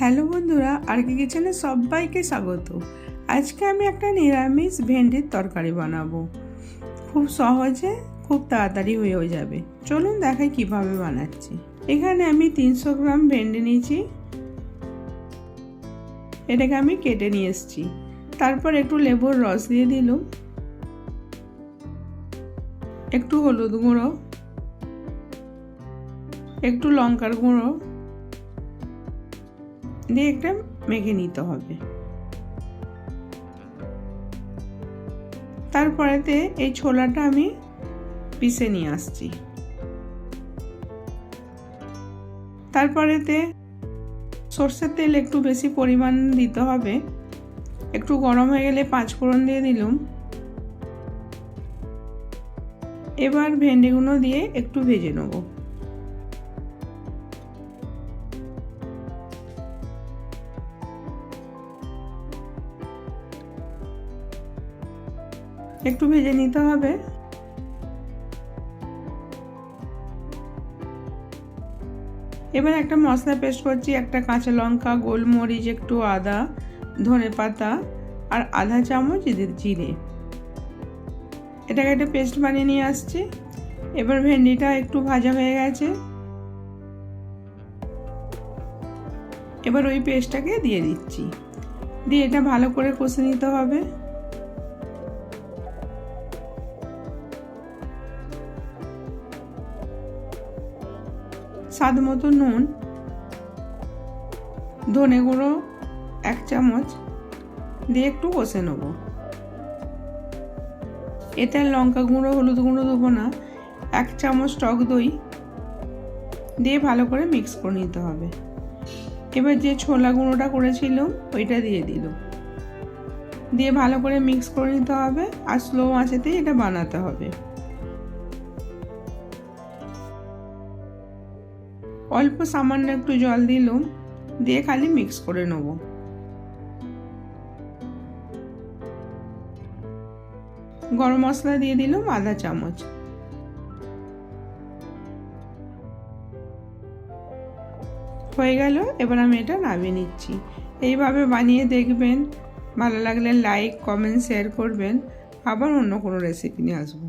Hello বন্ধুরা আর কি কিচেনে সবাইকে স্বাগত। আজকে আমি একটা নিরামিষ ভেন্ডির তরকারি বানাবো। খুব সহজে, খুব তাড়াতাড়ি হয়েও যাবে। চলুন দেখাই কীভাবে বানাচ্ছি। এখানে আমি তিনশো গ্রাম ভেন্ডি নিয়েছি। এটাকে আমি কেটে নিয়ে এসেছি। তারপর একটু লেবুর রস দিয়ে দিলাম। একটু হলুদ গুঁড়ো। একটু লঙ্কার গুঁড়ো। দিয়ে একটা মেখে নিতে হবে। তারপরেতে এই ছোলাটা আমি পিষে নিয়ে আসছি। তারপরেতে সর্ষের তেল একটু বেশি পরিমাণ দিতে হবে। একটু গরম হয়ে গেলে পাঁচ ফোড়ন দিয়ে দিলুম। এবার ভেন্ডিগুলো দিয়ে একটু ভেজে নেব। একটু ভেজে নিতে হবে। এবার একটা মশলা পেস্ট করছি, একটা কাঁচা লঙ্কা, গোলমরিচ, একটু আদা, ধনে পাতা আর আধা চামচ জিরে। এটাকে একটা পেস্ট বানিয়ে নিয়ে আসছি। এবার ভেন্ডিটা একটু ভাজা হয়ে গেছে। এবার ওই পেস্টটাকে দিয়ে দিচ্ছি। দিয়ে এটা ভালো করে কষে নিতে হবে। স্বাদ মতো নুন, ধনে গুঁড়ো এক চামচ দিয়ে একটু কষে নেব। এতে লঙ্কা গুঁড়ো, হলুদ গুঁড়ো দেবো না। এক চামচ টক দই দিয়ে ভালো করে মিক্স করে নিতে হবে। এবার যে ছোলা গুঁড়োটা করেছিলাম, ওইটা দিয়ে দিল। দিয়ে ভালো করে মিক্স করে নিতে হবে আর স্লো আঁচেতেই এটা বানাতে হবে। অল্প সামান্য একটু জল দিলাম, দিয়ে খালি মিক্স করে নেব। গরম মশলা দিয়ে দিলাম আধা চামচ। হয়ে গেল, এবার আমি এটা নামিয়ে নিচ্ছি। এইভাবে বানিয়ে দেখবেন, ভালো লাগলে লাইক কমেন্ট শেয়ার করবেন। আবার অন্য কোনো রেসিপি নিয়ে আসব।